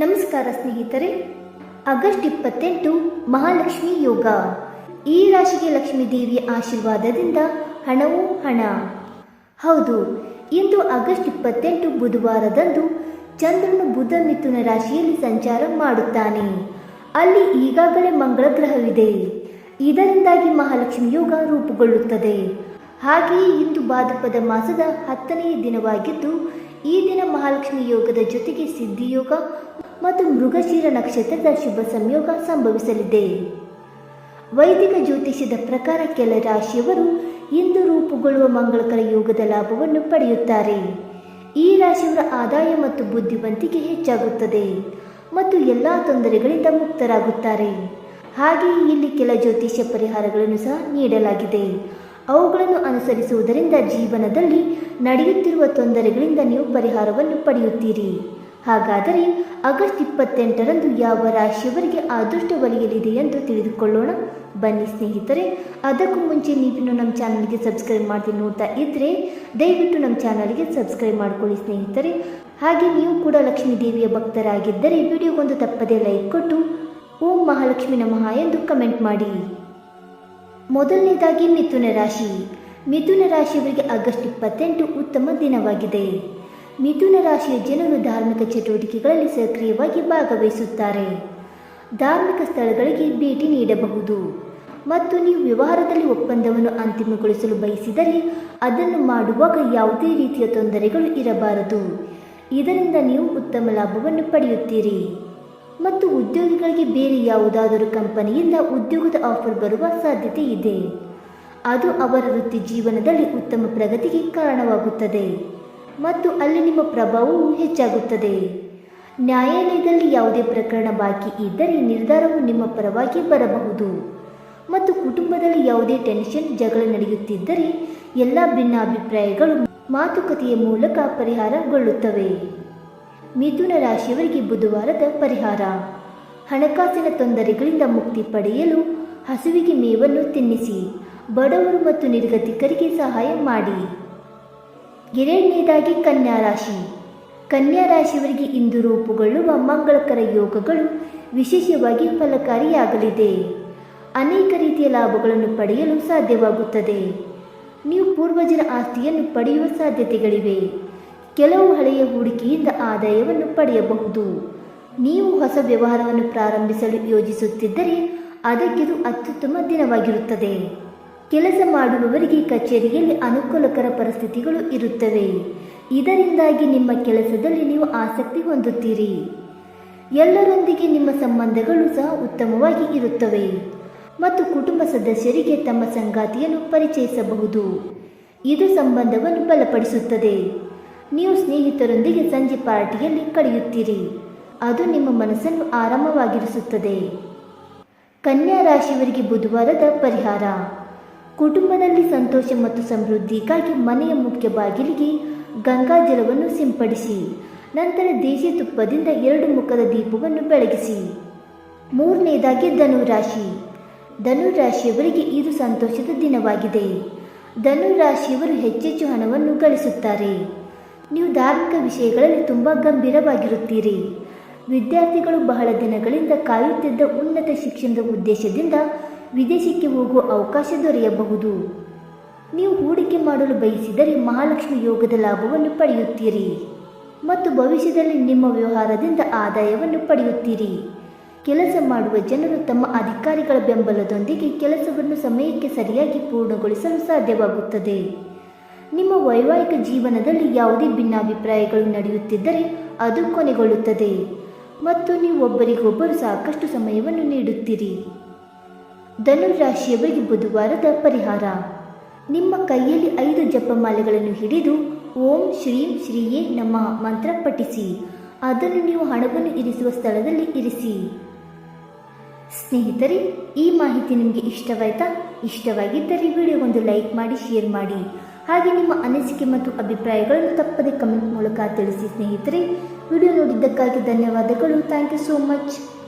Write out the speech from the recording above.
ನಮಸ್ಕಾರ ಸ್ನೇಹಿತರೆ, ಆಗಸ್ಟ್ ಇಪ್ಪತ್ತೆಂಟು ಮಹಾಲಕ್ಷ್ಮಿ ಯೋಗ. ಈ ರಾಶಿಗೆ ಲಕ್ಷ್ಮೀ ದೇವಿಯ ಆಶೀರ್ವಾದದಿಂದ ಹಣವೂ ಹಣ. ಹೌದು, ಇಂದು ಆಗಸ್ಟ್ ಇಪ್ಪತ್ತೆಂಟು ಬುಧವಾರದಂದು ಚಂದ್ರನು ಬುಧ ಮಿಥುನ ರಾಶಿಯಲ್ಲಿ ಸಂಚಾರ ಮಾಡುತ್ತಾನೆ. ಅಲ್ಲಿ ಈಗಾಗಲೇ ಮಂಗಳ ಗ್ರಹವಿದೆ. ಇದರಿಂದಾಗಿ ಮಹಾಲಕ್ಷ್ಮಿ ಯೋಗ ರೂಪುಗೊಳ್ಳುತ್ತದೆ. ಹಾಗೆಯೇ ಇಂದು ಭಾದ್ರಪದ ಮಾಸದ ಹತ್ತನೆಯ ದಿನವಾಗಿದ್ದು, ಈ ದಿನ ಮಹಾಲಕ್ಷ್ಮಿ ಯೋಗದ ಜೊತೆಗೆ ಸಿದ್ಧಿಯೋಗ ಮತ್ತು ಮೃಗಶಿರ ನಕ್ಷತ್ರದ ಶುಭ ಸಂಯೋಗ ಸಂಭವಿಸಲಿದೆ. ವೈದಿಕ ಜ್ಯೋತಿಷ್ಯದ ಪ್ರಕಾರ ಕೆಲ ರಾಶಿಯವರು ಇಂದು ರೂಪುಗೊಳ್ಳುವ ಮಂಗಳಕರ ಯೋಗದ ಲಾಭವನ್ನು ಪಡೆಯುತ್ತಾರೆ. ಈ ರಾಶಿಯವರ ಆದಾಯ ಮತ್ತು ಬುದ್ಧಿವಂತಿಕೆ ಹೆಚ್ಚಾಗುತ್ತದೆ ಮತ್ತು ಎಲ್ಲ ತೊಂದರೆಗಳಿಂದ ಮುಕ್ತರಾಗುತ್ತಾರೆ. ಹಾಗೆಯೇ ಇಲ್ಲಿ ಕೆಲ ಜ್ಯೋತಿಷ್ಯ ಪರಿಹಾರಗಳನ್ನು ಸಹ ನೀಡಲಾಗಿದೆ. ಅವುಗಳನ್ನು ಅನುಸರಿಸುವುದರಿಂದ ಜೀವನದಲ್ಲಿ ನಡೆಯುತ್ತಿರುವ ತೊಂದರೆಗಳಿಂದ ನೀವು ಪರಿಹಾರವನ್ನು ಪಡೆಯುತ್ತೀರಿ. ಹಾಗಾದರೆ ಆಗಸ್ಟ್ ಇಪ್ಪತ್ತೆಂಟರಂದು ಯಾವ ರಾಶಿಯವರಿಗೆ ಅದೃಷ್ಟ ಒಲಿಯಲಿದೆ ಎಂದು ತಿಳಿದುಕೊಳ್ಳೋಣ? ಬನ್ನಿ ಸ್ನೇಹಿತರೆ, ಅದಕ್ಕೂ ಮುಂಚೆ ನೀವಿನ್ನು ನಮ್ಮ ಚಾನಲ್ಗೆ ಸಬ್ಸ್ಕ್ರೈಬ್ ಮಾಡ್ತೀನಿ ನೋಡ್ತಾ ಇದ್ದರೆ ದಯವಿಟ್ಟು ನಮ್ಮ ಚಾನಲ್ಗೆ ಸಬ್ಸ್ಕ್ರೈಬ್ ಮಾಡ್ಕೊಳ್ಳಿ ಸ್ನೇಹಿತರೆ. ಹಾಗೆ ನೀವು ಕೂಡ ಲಕ್ಷ್ಮೀ ದೇವಿಯ ಭಕ್ತರಾಗಿದ್ದರೆ ವಿಡಿಯೋಗೊಂದು ತಪ್ಪದೇ ಲೈಕ್ ಕೊಟ್ಟು ಓಂ ಮಹಾಲಕ್ಷ್ಮಿ ನಮಃ ಎಂದು ಕಮೆಂಟ್ ಮಾಡಿ. ಮೊದಲನೇದಾಗಿ ಮಿಥುನ ರಾಶಿ. ಮಿಥುನ ರಾಶಿಯವರಿಗೆ ಆಗಸ್ಟ್ ಇಪ್ಪತ್ತೆಂಟು ಉತ್ತಮ ದಿನವಾಗಿದೆ. ಮಿಥುನ ರಾಶಿಯ ಜನರು ಧಾರ್ಮಿಕ ಚಟುವಟಿಕೆಗಳಲ್ಲಿ ಸಕ್ರಿಯವಾಗಿ ಭಾಗವಹಿಸುತ್ತಾರೆ. ಧಾರ್ಮಿಕ ಸ್ಥಳಗಳಿಗೆ ಭೇಟಿ ನೀಡಬಹುದು. ಮತ್ತು ನೀವು ವ್ಯವಹಾರದಲ್ಲಿ ಒಪ್ಪಂದವನ್ನು ಅಂತಿಮಗೊಳಿಸಲು ಬಯಸಿದರೆ ಅದನ್ನು ಮಾಡುವಾಗ ಯಾವುದೇ ರೀತಿಯ ತೊಂದರೆಗಳು ಇರಬಾರದು. ಇದರಿಂದ ನೀವು ಉತ್ತಮ ಲಾಭವನ್ನು ಪಡೆಯುತ್ತೀರಿ. ಮತ್ತು ಉದ್ಯೋಗಿಗಳಿಗೆ ಬೇರೆ ಯಾವುದಾದರೂ ಕಂಪನಿಯಿಂದ ಉದ್ಯೋಗದ ಆಫರ್ ಬರುವ ಸಾಧ್ಯತೆ ಇದೆ. ಅದು ಅವರ ವೃತ್ತಿ ಜೀವನದಲ್ಲಿ ಉತ್ತಮ ಪ್ರಗತಿಗೆ ಕಾರಣವಾಗುತ್ತದೆ. ಮತ್ತು ಅಲ್ಲಿ ನಿಮ್ಮ ಪ್ರಭಾವವು ಹೆಚ್ಚಾಗುತ್ತದೆ. ನ್ಯಾಯಾಲಯದಲ್ಲಿ ಯಾವುದೇ ಪ್ರಕರಣ ಬಾಕಿ ಇದ್ದರೆ ನಿರ್ಧಾರವು ನಿಮ್ಮ ಪರವಾಗಿ ಬರಬಹುದು. ಮತ್ತು ಕುಟುಂಬದಲ್ಲಿ ಯಾವುದೇ ಟೆನ್ಷನ್, ಜಗಳ ನಡೆಯುತ್ತಿದ್ದರೆ ಎಲ್ಲ ಭಿನ್ನಾಭಿಪ್ರಾಯಗಳು ಮಾತುಕತೆಯ ಮೂಲಕ ಪರಿಹಾರಗೊಳ್ಳುತ್ತವೆ. ಮಿಥುನ ರಾಶಿಯವರಿಗೆ ಬುಧವಾರದ ಪರಿಹಾರ. ಹಣಕಾಸಿನ ತೊಂದರೆಗಳಿಂದ ಮುಕ್ತಿ ಪಡೆಯಲು ಹಸುವಿಗೆ ಮೇವನ್ನು ತಿನ್ನಿಸಿ, ಬಡವರು ಮತ್ತು ನಿರ್ಗತಿಕರಿಗೆ ಸಹಾಯ ಮಾಡಿ. ಎರಡನೇದಾಗಿ ಕನ್ಯಾ ರಾಶಿ ಕನ್ಯಾ ರಾಶಿಯವರಿಗೆ ಇಂದು ರೂಪುಗೊಳ್ಳುವ ಮಂಗಳಕರ ಯೋಗಗಳು ವಿಶೇಷವಾಗಿ ಫಲಕಾರಿಯಾಗಲಿದೆ. ಅನೇಕ ರೀತಿಯ ಲಾಭಗಳನ್ನು ಪಡೆಯಲು ಸಾಧ್ಯವಾಗುತ್ತದೆ. ನೀವು ಪೂರ್ವಜರ ಆಸ್ತಿಯನ್ನು ಪಡೆಯುವ ಸಾಧ್ಯತೆಗಳಿವೆ. ಕೆಲವು ಹಳೆಯ ಹೂಡಿಕೆಯಿಂದ ಆದಾಯವನ್ನು ಪಡೆಯಬಹುದು. ನೀವು ಹೊಸ ವ್ಯವಹಾರವನ್ನು ಪ್ರಾರಂಭಿಸಲು ಯೋಜಿಸುತ್ತಿದ್ದರೆ ಅದಕ್ಕಿದು ಅತ್ಯುತ್ತಮ ದಿನವಾಗಿರುತ್ತದೆ. ಕೆಲಸ ಮಾಡುವವರಿಗೆ ಕಚೇರಿಯಲ್ಲಿ ಅನುಕೂಲಕರ ಪರಿಸ್ಥಿತಿಗಳು ಇರುತ್ತವೆ. ಇದರಿಂದಾಗಿ ನಿಮ್ಮ ಕೆಲಸದಲ್ಲಿ ನೀವು ಆಸಕ್ತಿ ಹೊಂದುತ್ತೀರಿ. ಎಲ್ಲರೊಂದಿಗೆ ನಿಮ್ಮ ಸಂಬಂಧಗಳು ಸಹ ಉತ್ತಮವಾಗಿ ಇರುತ್ತವೆ. ಮತ್ತು ಕುಟುಂಬ ಸದಸ್ಯರಿಗೆ ತಮ್ಮ ಸಂಗಾತಿಯನ್ನು ಪರಿಚಯಿಸಬಹುದು. ಇದು ಸಂಬಂಧವನ್ನು ಬಲಪಡಿಸುತ್ತದೆ. ನೀವು ಸ್ನೇಹಿತರೊಂದಿಗೆ ಸಂಜೆ ಪಾರ್ಟಿಯಲ್ಲಿ ಕಳೆಯುತ್ತೀರಿ. ಅದು ನಿಮ್ಮ ಮನಸ್ಸನ್ನು ಆರಾಮವಾಗಿರಿಸುತ್ತದೆ. ಕನ್ಯಾ ರಾಶಿಯವರಿಗೆ ಬುಧವಾರದ ಪರಿಹಾರ. ಕುಟುಂಬದಲ್ಲಿ ಸಂತೋಷ ಮತ್ತು ಸಮೃದ್ಧಿಗಾಗಿ ಮನೆಯ ಮುಖ್ಯ ಬಾಗಿಲಿಗೆ ಗಂಗಾಜಲವನ್ನು ಸಿಂಪಡಿಸಿ, ನಂತರ ದೇಶಿ ತುಪ್ಪದಿಂದ ಎರಡು ಮುಖದ ದೀಪವನ್ನು ಬೆಳಗಿಸಿ. ಮೂರನೇದಾಗಿ ಧನುರಾಶಿ. ಧನುರಾಶಿಯವರಿಗೆ ಇದು ಸಂತೋಷದ ದಿನವಾಗಿದೆ. ಧನುರಾಶಿಯವರು ಹೆಚ್ಚೆಚ್ಚು ಹಣವನ್ನು ಗಳಿಸುತ್ತಾರೆ. ನೀವು ಧಾರ್ಮಿಕ ವಿಷಯಗಳಲ್ಲಿ ತುಂಬ ಗಂಭೀರವಾಗಿರುತ್ತೀರಿ. ವಿದ್ಯಾರ್ಥಿಗಳು ಬಹಳ ದಿನಗಳಿಂದ ಕಾಯುತ್ತಿದ್ದ ಉನ್ನತ ಶಿಕ್ಷಣದ ಉದ್ದೇಶದಿಂದ ವಿದೇಶಕ್ಕೆ ಹೋಗುವ ಅವಕಾಶ ದೊರೆಯಬಹುದು. ನೀವು ಹೂಡಿಕೆ ಮಾಡಲು ಬಯಸಿದರೆ ಮಹಾಲಕ್ಷ್ಮಿ ಯೋಗದ ಲಾಭವನ್ನು ಪಡೆಯುತ್ತೀರಿ ಮತ್ತು ಭವಿಷ್ಯದಲ್ಲಿ ನಿಮ್ಮ ವ್ಯವಹಾರದಿಂದ ಆದಾಯವನ್ನು ಪಡೆಯುತ್ತೀರಿ. ಕೆಲಸ ಮಾಡುವ ಜನರು ತಮ್ಮ ಅಧಿಕಾರಿಗಳ ಬೆಂಬಲದೊಂದಿಗೆ ಕೆಲಸವನ್ನು ಸಮಯಕ್ಕೆ ಸರಿಯಾಗಿ ಪೂರ್ಣಗೊಳಿಸಲು ಸಾಧ್ಯವಾಗುತ್ತದೆ. ನಿಮ್ಮ ವೈವಾಹಿಕ ಜೀವನದಲ್ಲಿ ಯಾವುದೇ ಭಿನ್ನಾಭಿಪ್ರಾಯಗಳು ನಡೆಯುತ್ತಿದ್ದರೆ ಅದು ಕೊನೆಗೊಳ್ಳುತ್ತದೆ ಮತ್ತು ನೀವು ಒಬ್ಬರಿಗೊಬ್ಬರು ಸಾಕಷ್ಟು ಸಮಯವನ್ನು ನೀಡುತ್ತೀರಿ. ಧನುರಾಶಿಯವರಿಗೆ ಬುಧವಾರದ ಪರಿಹಾರ. ನಿಮ್ಮ ಕೈಯಲ್ಲಿ ಐದು ಜಪಮಾಲೆಗಳನ್ನು ಹಿಡಿದು ಓಂ ಶ್ರೀಂ ಶ್ರೀಯೇ ನಮ್ಮ ಮಂತ್ರ ಪಠಿಸಿ. ಅದನ್ನು ನೀವು ಹಣವನ್ನು ಇರಿಸುವ ಸ್ಥಳದಲ್ಲಿ ಇರಿಸಿ. ಸ್ನೇಹಿತರೆ, ಈ ಮಾಹಿತಿ ನಿಮಗೆ ಇಷ್ಟವಾಯ್ತಾ? ಇಷ್ಟವಾಗಿದ್ದರೆ ವಿಡಿಯೋ ಒಂದು ಲೈಕ್ ಮಾಡಿ, ಶೇರ್ ಮಾಡಿ. ಹಾಗೆ ನಿಮ್ಮ ಅನಿಸಿಕೆ ಮತ್ತು ಅಭಿಪ್ರಾಯಗಳನ್ನು ತಪ್ಪದೆ ಕಮೆಂಟ್ ಮೂಲಕ ತಿಳಿಸಿ ಸ್ನೇಹಿತರೆ. ವಿಡಿಯೋ ನೋಡಿದ್ದಕ್ಕಾಗಿ ಧನ್ಯವಾದಗಳು. Thank you so much.